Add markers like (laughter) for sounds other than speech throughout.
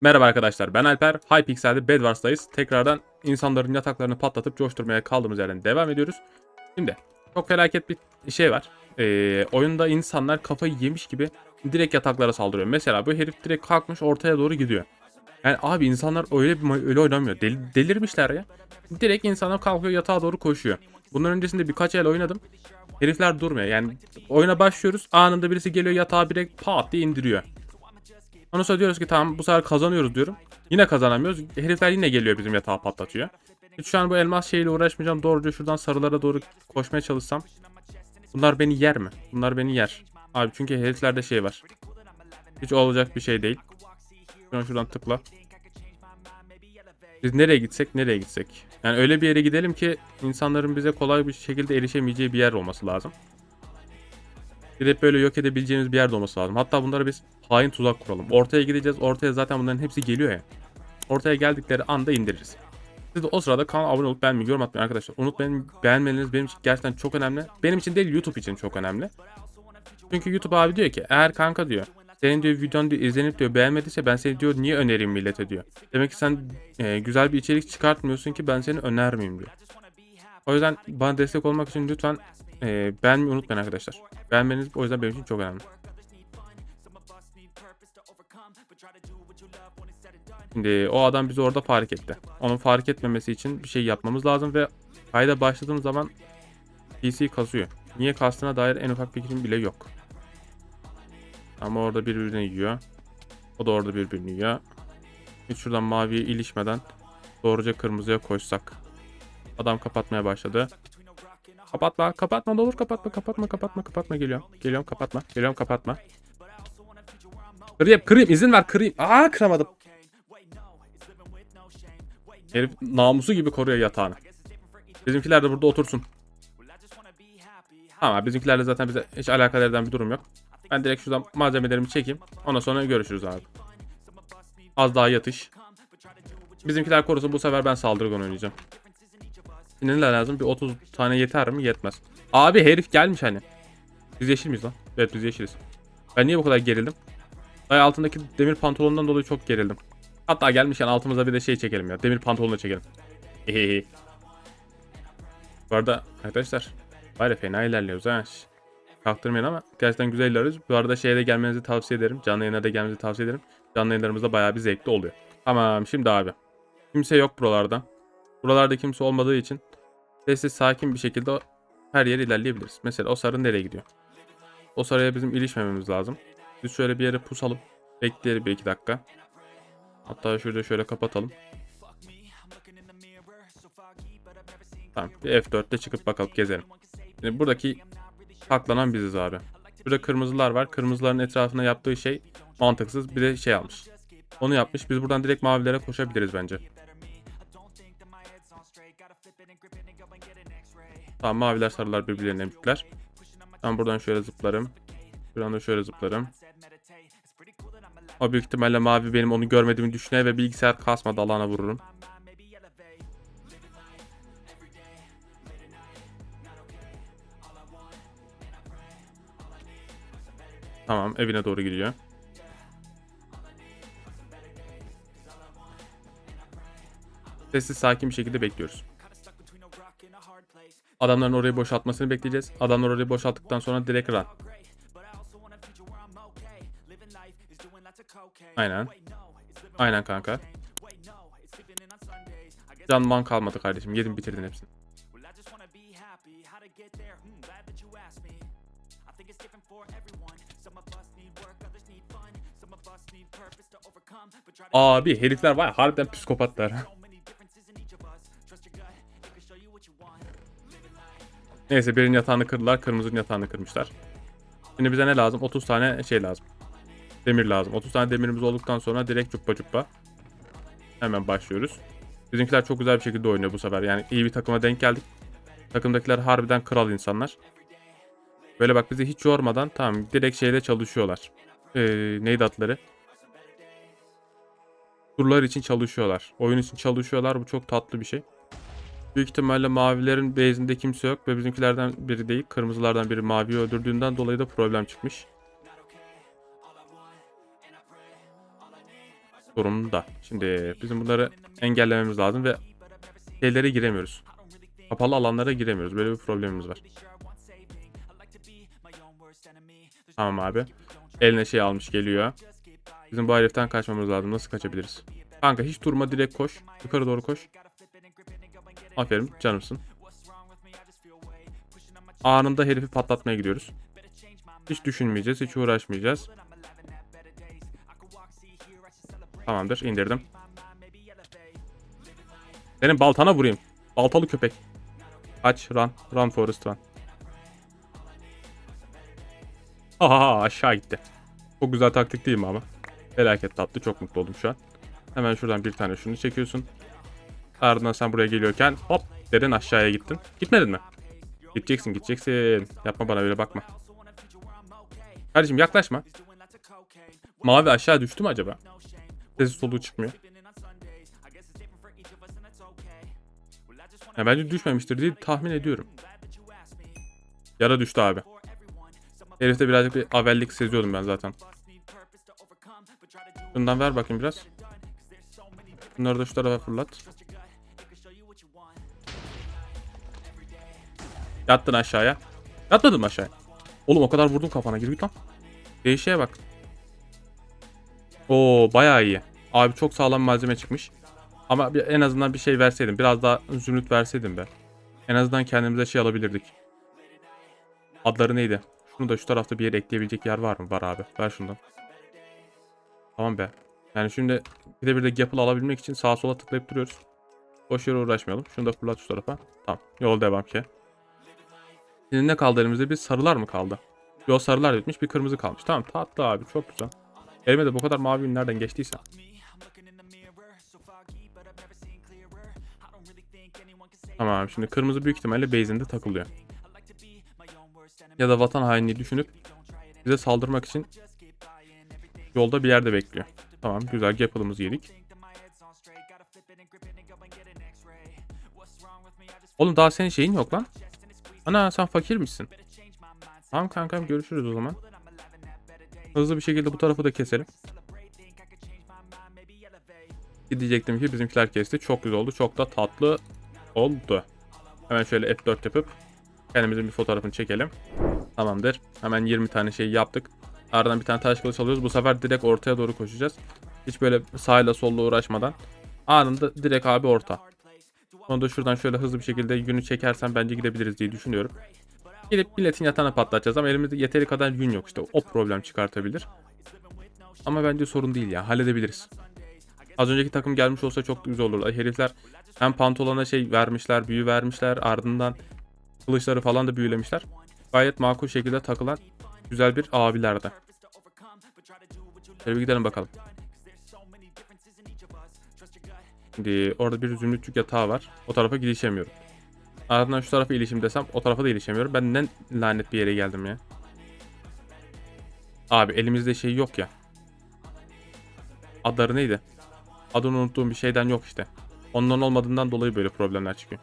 Merhaba arkadaşlar ben Alper. Hypixel'de Bedwars'tayız. Tekrardan insanların yataklarını patlatıp coşturmaya kaldığımız yerden devam ediyoruz. Şimdi çok felaket bir şey var. Ee, oyunda insanlar kafayı yemiş gibi direkt yataklara saldırıyor. Mesela bu herif direkt kalkmış ortaya doğru gidiyor. Yani abi insanlar öyle bir öyle oynamıyor. Del- delirmişler ya. Direkt insanlar kalkıyor yatağa doğru koşuyor. Bundan öncesinde birkaç el oynadım. Herifler durmuyor. Yani oyuna başlıyoruz. Anında birisi geliyor yatağı direkt pat diye indiriyor. Ondan sonra diyoruz ki tamam bu sefer kazanıyoruz diyorum. Yine kazanamıyoruz. Herifler yine geliyor bizim yatağı patlatıyor. Şu an bu elmas şeyiyle uğraşmayacağım. Doğruca şuradan sarılara doğru koşmaya çalışsam. Bunlar beni yer mi? Bunlar beni yer. Abi çünkü heriflerde şey var. Hiç olacak bir şey değil. Şuradan şuradan tıkla. Biz nereye gitsek nereye gitsek. Yani öyle bir yere gidelim ki insanların bize kolay bir şekilde erişemeyeceği bir yer olması lazım. Hep böyle yok edebileceğimiz bir yerde olması lazım. Hatta bunlara biz hain tuzak kuralım. Ortaya gideceğiz. Ortaya zaten bunların hepsi geliyor ya. Ortaya geldikleri anda indiririz. Siz de o sırada kanala abone olup beğenmeyi, yorum arkadaşlar. Unutmayın beğenmeniz benim için gerçekten çok önemli. Benim için değil YouTube için çok önemli. Çünkü YouTube abi diyor ki eğer kanka diyor senin diyor videon diyor, izlenip diyor beğenmediyse ben seni diyor niye önereyim millete diyor. Demek ki sen e, güzel bir içerik çıkartmıyorsun ki ben seni önermeyeyim diyor. O yüzden bana destek olmak için lütfen e, beğenmeyi unutmayın arkadaşlar. Beğenmeniz o yüzden benim için çok önemli. Şimdi o adam bizi orada fark etti. Onun fark etmemesi için bir şey yapmamız lazım ve kayda başladığım zaman PC kasıyor. Niye kastına dair en ufak fikrim bile yok. Ama orada birbirini yiyor. O da orada birbirini yiyor. Hiç şuradan maviye ilişmeden doğruca kırmızıya koşsak. Adam kapatmaya başladı. Kapatma, kapatma ne olur kapatma, kapatma, kapatma, kapatma geliyorum. Geliyorum kapatma, geliyorum kapatma. Kırayım, kırayım, izin ver kırayım. Aa kıramadım. Herif namusu gibi koruyor yatağını. Bizimkiler de burada otursun. Tamam bizimkilerle zaten bize hiç alakadar eden bir durum yok. Ben direkt şuradan malzemelerimi çekeyim. Ondan sonra görüşürüz abi. Az daha yatış. Bizimkiler korusun bu sefer ben saldırgan oynayacağım. Ne lazım? Bir 30 tane yeter mi? Yetmez. Abi herif gelmiş hani. Biz yeşil miyiz lan? Evet biz yeşiliz. Ben niye bu kadar gerildim? Ay altındaki demir pantolondan dolayı çok gerildim. Hatta gelmişken altımıza bir de şey çekelim ya. Demir pantolonla çekelim. Hehehe. Bu arada arkadaşlar ya fena ilerliyoruz ha. Kalktırmayın ama gerçekten güzel ilerliyoruz. Bu arada şeye de gelmenizi tavsiye ederim. Canlı yayına da gelmenizi tavsiye ederim. Canlı yayınlarımızda bayağı bir zevkli oluyor. Tamam şimdi abi. Kimse yok buralarda. Buralarda kimse olmadığı için sessiz sakin bir şekilde her yere ilerleyebiliriz. Mesela o sarı nereye gidiyor? O sarıya bizim ilişmememiz lazım. Biz şöyle bir yere pusalım. Bekleyelim bir iki dakika. Hatta şurada şöyle kapatalım. Tamam. Bir F4'te çıkıp bakalım gezelim. Şimdi buradaki saklanan biziz abi. Burada kırmızılar var. Kırmızıların etrafına yaptığı şey mantıksız. Bir de şey almış. Onu yapmış. Biz buradan direkt mavilere koşabiliriz bence. Tamam maviler sarılar birbirlerine emcikler. Ben buradan şöyle zıplarım. Buradan da şöyle zıplarım. O büyük ihtimalle mavi benim onu görmediğimi düşünüyor ve bilgisayar kasmadı alana vururum. Tamam evine doğru gidiyor. Sessiz sakin bir şekilde bekliyoruz. Adamların orayı boşaltmasını bekleyeceğiz. Adamlar orayı boşalttıktan sonra direkt run. Aynen. Aynen kanka. Can man kalmadı kardeşim. Yedim bitirdin hepsini. Abi herifler var harbiden psikopatlar. (laughs) Neyse birinin yatağını kırdılar. Kırmızının yatağını kırmışlar. Şimdi bize ne lazım? 30 tane şey lazım. Demir lazım. 30 tane demirimiz olduktan sonra direkt cuppa cuppa. Hemen başlıyoruz. Bizimkiler çok güzel bir şekilde oynuyor bu sefer. Yani iyi bir takıma denk geldik. Takımdakiler harbiden kral insanlar. Böyle bak bizi hiç yormadan tamam direkt şeyde çalışıyorlar. Ee, neydi adları? Turlar için çalışıyorlar. Oyun için çalışıyorlar. Bu çok tatlı bir şey. Büyük ihtimalle mavilerin base'inde kimse yok ve bizimkilerden biri değil. Kırmızılardan biri maviyi öldürdüğünden dolayı da problem çıkmış. durumda. Şimdi bizim bunları engellememiz lazım ve şeylere giremiyoruz. Kapalı alanlara giremiyoruz. Böyle bir problemimiz var. Tamam abi. Eline şey almış geliyor. Bizim bu heriften kaçmamız lazım. Nasıl kaçabiliriz? Kanka hiç durma direkt koş. Yukarı doğru koş. Aferin canımsın. Anında herifi patlatmaya gidiyoruz. Hiç düşünmeyeceğiz, hiç uğraşmayacağız. Tamamdır, indirdim. Benim baltana vurayım. Baltalı köpek. Kaç, run, run Forest run. Aha aşağı gitti. Çok güzel taktik değil mi ama? Felaket tatlı, çok mutlu oldum şu an. Hemen şuradan bir tane şunu çekiyorsun. Ardından sen buraya geliyorken hop derin aşağıya gittin. Gitmedin mi? Gideceksin gideceksin. Yapma bana öyle bakma. Kardeşim yaklaşma. Mavi aşağı düştü mü acaba? Sesi soluğu çıkmıyor. Ya bence düşmemiştir diye tahmin ediyorum. Yara düştü abi. Herifte birazcık bir avellik seziyordum ben zaten. Bundan ver bakayım biraz. Bunları da şu tarafa fırlat. Yattın aşağıya. Yatmadın mı aşağıya? Oğlum o kadar vurdum kafana gir git lan. Değişeye bak. Oo bayağı iyi. Abi çok sağlam malzeme çıkmış. Ama en azından bir şey verseydim. Biraz daha zümrüt verseydim be. En azından kendimize şey alabilirdik. Adları neydi? Şunu da şu tarafta bir yere ekleyebilecek yer var mı? Var abi. Ver şundan. Tamam be. Yani şimdi bir de bir de Gapple alabilmek için sağa sola tıklayıp duruyoruz. Boş yere uğraşmayalım. Şunu da fırlat şu tarafa. Tamam. Yol devam ki. Şimdi ne kaldı elimizde? Bir sarılar mı kaldı? Yok sarılar bitmiş. Bir kırmızı kalmış. Tamam tatlı abi. Çok güzel. Elime de bu kadar mavi ürünlerden geçtiyse. Tamam şimdi kırmızı büyük ihtimalle base'inde takılıyor. Ya da vatan hainliği düşünüp bize saldırmak için yolda bir yerde bekliyor. Tamam güzel Gapple'ımızı yedik. Oğlum daha senin şeyin yok lan. Ana sen fakir misin? Tamam kankam görüşürüz o zaman. Hızlı bir şekilde bu tarafı da keselim. Diyecektim ki bizimkiler kesti. Çok güzel oldu. Çok da tatlı oldu. Hemen şöyle F4 yapıp kendimizin bir fotoğrafını çekelim. Tamamdır. Hemen 20 tane şey yaptık. Ardından bir tane taş kılıç alıyoruz. Bu sefer direkt ortaya doğru koşacağız. Hiç böyle sağla solla uğraşmadan. Anında direkt abi orta. Onu da şuradan şöyle hızlı bir şekilde yünü çekersen bence gidebiliriz diye düşünüyorum. Gidip milletin yatağına patlatacağız ama elimizde yeteri kadar yün yok işte. O problem çıkartabilir. Ama bence sorun değil ya. Halledebiliriz. Az önceki takım gelmiş olsa çok güzel olurdu. Herifler hem pantolona şey vermişler, büyü vermişler. Ardından kılıçları falan da büyülemişler. Gayet makul şekilde takılan güzel bir abilerdi. Şöyle bir gidelim bakalım. Orada bir zümrütçük yatağı var. O tarafa gidişemiyorum. Ardından şu tarafa ilişim desem o tarafa da ilişemiyorum. Ben ne lanet bir yere geldim ya. Abi elimizde şey yok ya. Adları neydi? Adını unuttuğum bir şeyden yok işte. Ondan olmadığından dolayı böyle problemler çıkıyor.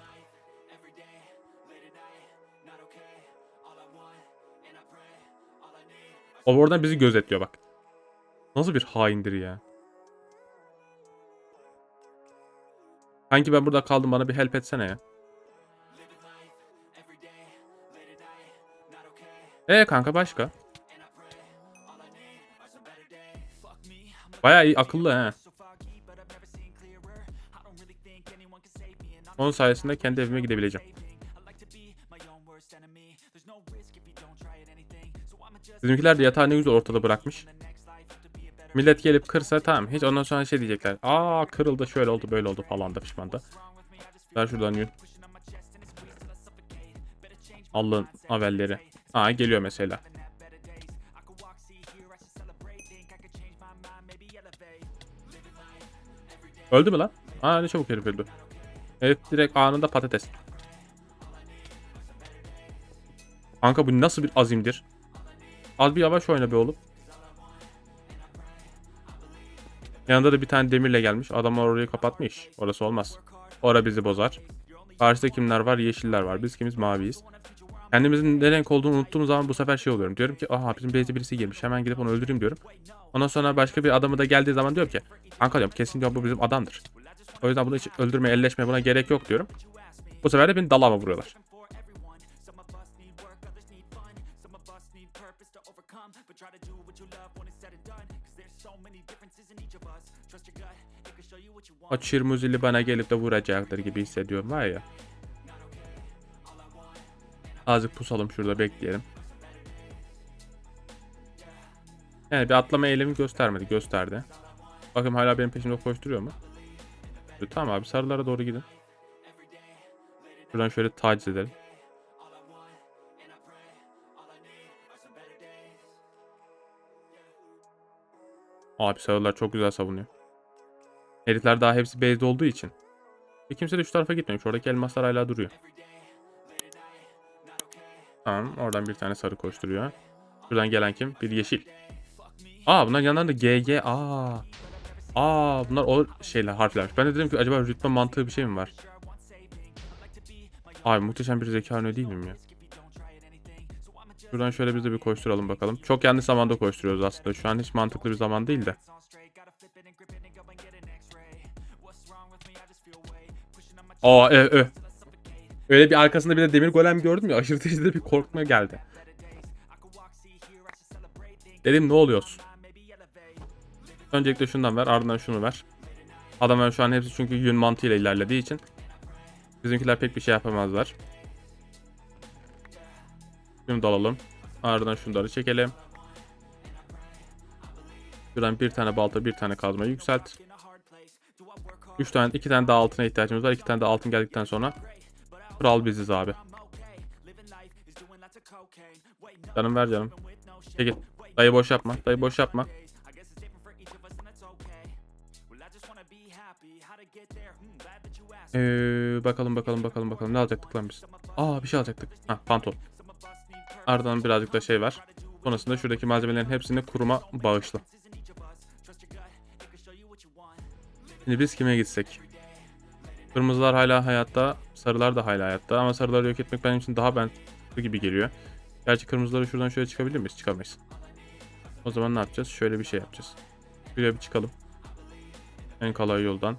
O oradan bizi gözetliyor bak. Nasıl bir haindir ya. Sanki ben burada kaldım bana bir help etsene ya. E kanka başka? Bayağı iyi akıllı he. Onun sayesinde kendi evime gidebileceğim. Bizimkiler de yatağı ne güzel ortada bırakmış. Millet gelip kırsa tamam hiç ondan sonra şey diyecekler. Aa kırıldı şöyle oldu böyle oldu falan da pişman da. Ver şuradan yün. Allah'ın avelleri. Aa geliyor mesela. Öldü mü lan? Aa ne çabuk herif öldü. Herif direkt anında patates. Kanka bu nasıl bir azimdir? Az bir yavaş oyna be oğlum. Yanında da bir tane demirle gelmiş. Adamlar orayı kapatmış. Orası olmaz. Ora bizi bozar. Karşıda kimler var? Yeşiller var. Biz kimiz? Maviyiz. Kendimizin ne renk olduğunu unuttuğum zaman bu sefer şey oluyorum. Diyorum ki aha bizim base'e birisi girmiş hemen gidip onu öldüreyim diyorum. Ondan sonra başka bir adamı da geldiği zaman diyorum ki kanka diyorum kesin diyorum bu bizim adamdır. O yüzden bunu hiç öldürmeye elleşmeye buna gerek yok diyorum. Bu sefer de beni dalama vuruyorlar. O çirmuzili bana gelip de vuracaktır gibi hissediyorum var ya. Azıcık pusalım şurada bekleyelim. Yani bir atlama eylemi göstermedi. Gösterdi. Bakın hala benim peşimde koşturuyor mu? Tamam abi sarılara doğru gidin. Şuradan şöyle taciz edelim. Abi sarılar çok güzel savunuyor. Herifler daha hepsi base'de olduğu için. Ve kimse de şu tarafa gitmemiş. Oradaki elmaslar hala duruyor. Tamam. Oradan bir tane sarı koşturuyor. Şuradan gelen kim? Bir yeşil. Aa bunların yanlarında GG. Aa. Aa bunlar o şeyler harflermiş. Ben de dedim ki acaba rütbe mantığı bir şey mi var? Abi muhteşem bir zeka örneği değil miyim ya? Şuradan şöyle biz de bir koşturalım bakalım. Çok yanlış zamanda koşturuyoruz aslında. Şu an hiç mantıklı bir zaman değil de. Aa e, e. Öyle bir arkasında bir de demir golem gördüm ya aşırı derecede bir korkma geldi. Dedim ne oluyorsun? Öncelikle şundan ver ardından şunu ver. Adamlar şu an hepsi çünkü yün mantığıyla ilerlediği için. Bizimkiler pek bir şey yapamazlar. Şunu da alalım. Ardından şunları çekelim. Şuradan bir tane balta bir tane kazma yükselt. 3 tane 2 tane daha altına ihtiyacımız var. 2 tane daha altın geldikten sonra kral biziz abi. Canım ver canım. Çekil. Dayı boş yapma. Dayı boş yapma. Ee, bakalım bakalım bakalım bakalım ne alacaktık lan biz? Aa bir şey alacaktık. Ha pantol. Ardından birazcık da şey var. Sonrasında şuradaki malzemelerin hepsini kuruma bağışla. Şimdi biz kime gitsek? Kırmızılar hala hayatta, sarılar da hala hayatta ama sarıları yok etmek benim için daha mantıklı gibi geliyor. Gerçi kırmızıları şuradan şöyle çıkabilir miyiz? Çıkamayız. O zaman ne yapacağız? Şöyle bir şey yapacağız. Şuraya bir çıkalım. En kolay yoldan.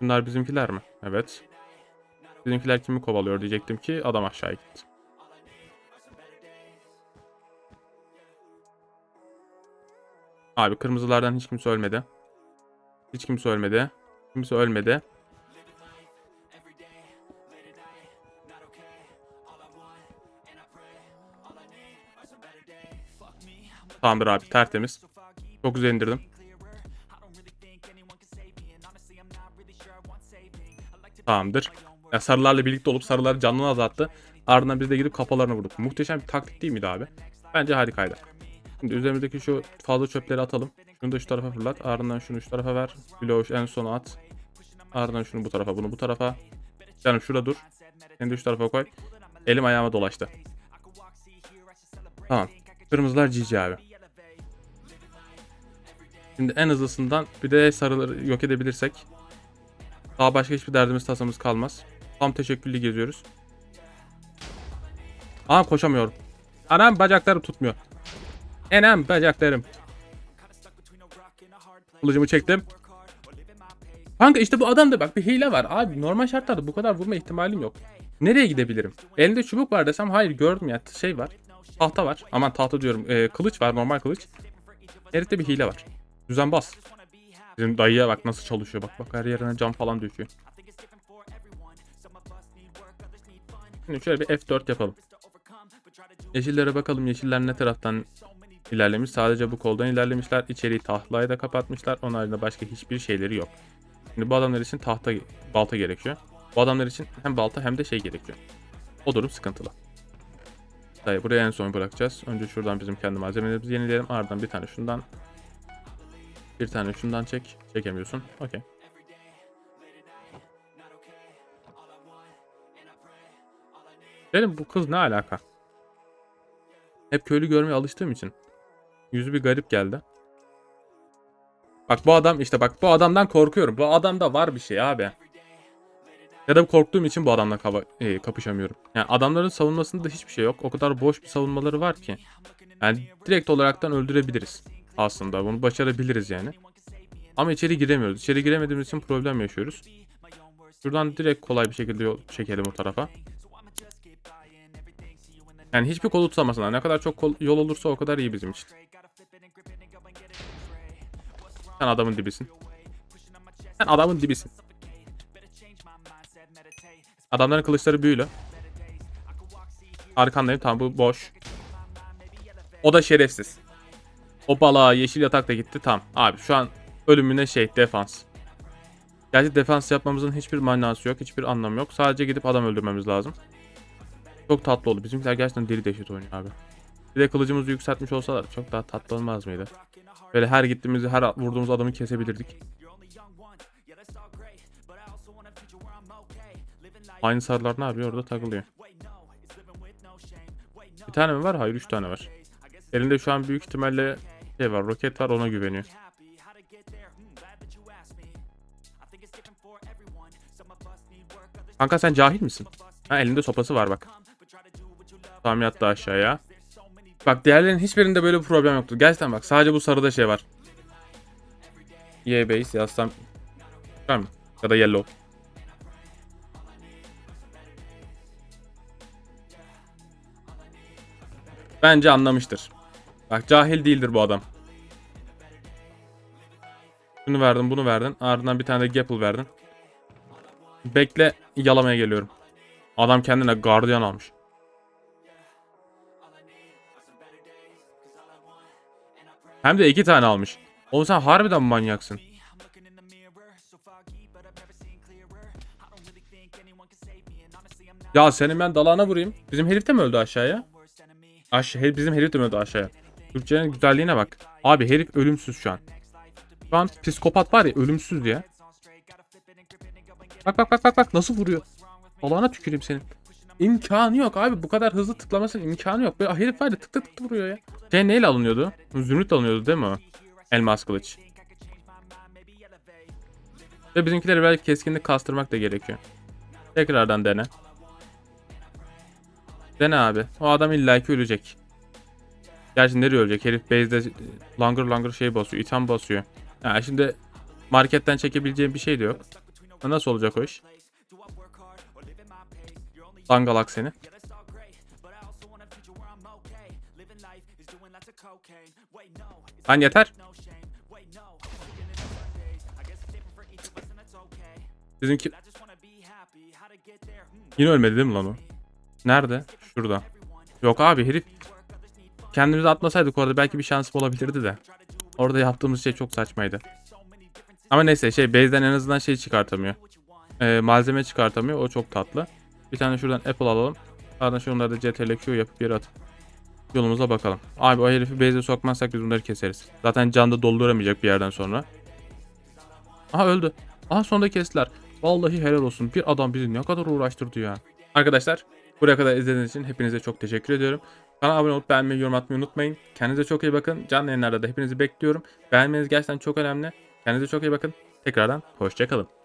Bunlar bizimkiler mi? Evet. Bizimkiler kimi kovalıyor diyecektim ki adam aşağı gitti. Abi kırmızılardan hiç kimse ölmedi. Hiç kimse ölmedi. Kimse ölmedi. Tamamdır abi tertemiz. Çok güzel indirdim. Tamamdır. Ya sarılarla birlikte olup sarıları canını azalttı. Ardından biz de gidip kafalarını vurduk. Muhteşem bir taktik değil miydi abi? Bence harikaydı. Şimdi üzerimizdeki şu fazla çöpleri atalım. Şunu da şu tarafa fırlat. Ardından şunu şu tarafa ver. Bloş en sona at. Ardından şunu bu tarafa, bunu bu tarafa. Canım şurada dur. Seni de şu tarafa koy. Elim ayağıma dolaştı. Tamam. Kırmızılar GG abi. Şimdi en hızlısından bir de sarıları yok edebilirsek daha başka hiçbir derdimiz tasamız kalmaz. Tam teşekküllü geziyoruz. Aa koşamıyorum. Anam bacaklarım tutmuyor. Enem bacaklarım. Kılıcımı çektim. Kanka işte bu adamda bak bir hile var. Abi normal şartlarda bu kadar vurma ihtimalim yok. Nereye gidebilirim? Elinde çubuk var desem hayır gördüm ya şey var. Tahta var. Aman tahta diyorum. Ee, kılıç var normal kılıç. Herifte bir hile var. Düzenbaz. Bizim dayıya bak nasıl çalışıyor. Bak bak her yerine cam falan döküyor. Şimdi şöyle bir F4 yapalım. Yeşillere bakalım. Yeşiller ne taraftan ilerlemiş? Sadece bu koldan ilerlemişler. İçeriği tahtayla da kapatmışlar. Onun haricinde başka hiçbir şeyleri yok. Şimdi bu adamlar için tahta, balta gerekiyor. Bu adamlar için hem balta hem de şey gerekiyor. O durum sıkıntılı. Dayı buraya en son bırakacağız. Önce şuradan bizim kendi malzemelerimizi yenileyelim. Ardından bir tane şundan bir tane şundan çek. Çekemiyorsun. Okey. Dedim bu kız ne alaka? Hep köylü görmeye alıştığım için. Yüzü bir garip geldi. Bak bu adam işte bak bu adamdan korkuyorum. Bu adamda var bir şey abi. Ya da korktuğum için bu adamla e, kapışamıyorum. Yani adamların savunmasında hiçbir şey yok. O kadar boş bir savunmaları var ki. Yani direkt olaraktan öldürebiliriz aslında. Bunu başarabiliriz yani. Ama içeri giremiyoruz. İçeri giremediğimiz için problem yaşıyoruz. Şuradan direkt kolay bir şekilde yol çekelim o tarafa. Yani hiçbir kolu tutamasınlar. Ne kadar çok kol- yol olursa o kadar iyi bizim için. Sen adamın dibisin. Sen adamın dibisin. Adamların kılıçları büyülü. Arkandayım tamam bu boş. O da şerefsiz. O balığa yeşil yatak da gitti tamam. Abi şu an ölümüne şey defans. Gerçi defans yapmamızın hiçbir manası yok. Hiçbir anlamı yok. Sadece gidip adam öldürmemiz lazım. Çok tatlı oldu. Bizimkiler gerçekten deli deşit oynuyor abi. Bir de kılıcımızı yükseltmiş olsalar çok daha tatlı olmaz mıydı? Böyle her gittiğimizde her vurduğumuz adamı kesebilirdik. Aynı sarılar ne yapıyor? Orada takılıyor. Bir tane mi var? Hayır 3 tane var. Elinde şu an büyük ihtimalle şey var, roket var ona güveniyor. Kanka sen cahil misin? Ha elinde sopası var bak. Tamam yattı aşağıya. Bak diğerlerinin hiçbirinde böyle bir problem yoktu. Gerçekten bak sadece bu sarıda şey var. Y base yazsam var mı? Ya da yellow. Bence anlamıştır. Bak cahil değildir bu adam. Şunu verdin bunu verdin. Ardından bir tane de Gapple verdin. Bekle yalamaya geliyorum. Adam kendine gardiyan almış. Hem de iki tane almış. Oğlum sen harbiden manyaksın. Ya senin ben dalağına vurayım. Bizim herif de mi öldü aşağıya? Aş he- bizim herif de mi öldü aşağıya? Türkçenin güzelliğine bak. Abi herif ölümsüz şu an. Şu an psikopat var ya ölümsüz ya. Bak bak bak bak bak nasıl vuruyor. Allah'ına tüküreyim senin. İmkanı yok abi bu kadar hızlı tıklamasının imkanı yok. Böyle herif var ya tık tık tık vuruyor ya. Şey neyle alınıyordu? Zümrütle alınıyordu değil mi o? Elmas kılıç. Ve bizimkileri belki keskinlik kastırmak da gerekiyor. Tekrardan dene. Dene abi. O adam illaki ölecek. Gerçi nereye ölecek? Herif base'de langır langır şey basıyor. item basıyor. Ya şimdi marketten çekebileceğim bir şey de yok. Nasıl olacak o iş? Dangalak seni. Lan yeter. Bizimki... Yine ölmedi değil mi lan o? Nerede? Şurada. Yok abi herif kendimizi atmasaydık orada belki bir şansım olabilirdi de. Orada yaptığımız şey çok saçmaydı. Ama neyse şey base'den en azından şey çıkartamıyor. Ee, malzeme çıkartamıyor. O çok tatlı. Bir tane şuradan apple alalım. Ardından şunları da CTRL Q yapıp yere atıp yolumuza bakalım. Abi o herifi base'e sokmazsak biz bunları keseriz. Zaten can da dolduramayacak bir yerden sonra. Aha öldü. Aha sonunda kestiler. Vallahi helal olsun. Bir adam bizi ne kadar uğraştırdı ya. Arkadaşlar buraya kadar izlediğiniz için hepinize çok teşekkür ediyorum. Kanala abone olup beğenmeyi, yorum atmayı unutmayın. Kendinize çok iyi bakın. Canlı yayınlarda da hepinizi bekliyorum. Beğenmeniz gerçekten çok önemli. Kendinize çok iyi bakın. Tekrardan hoşçakalın.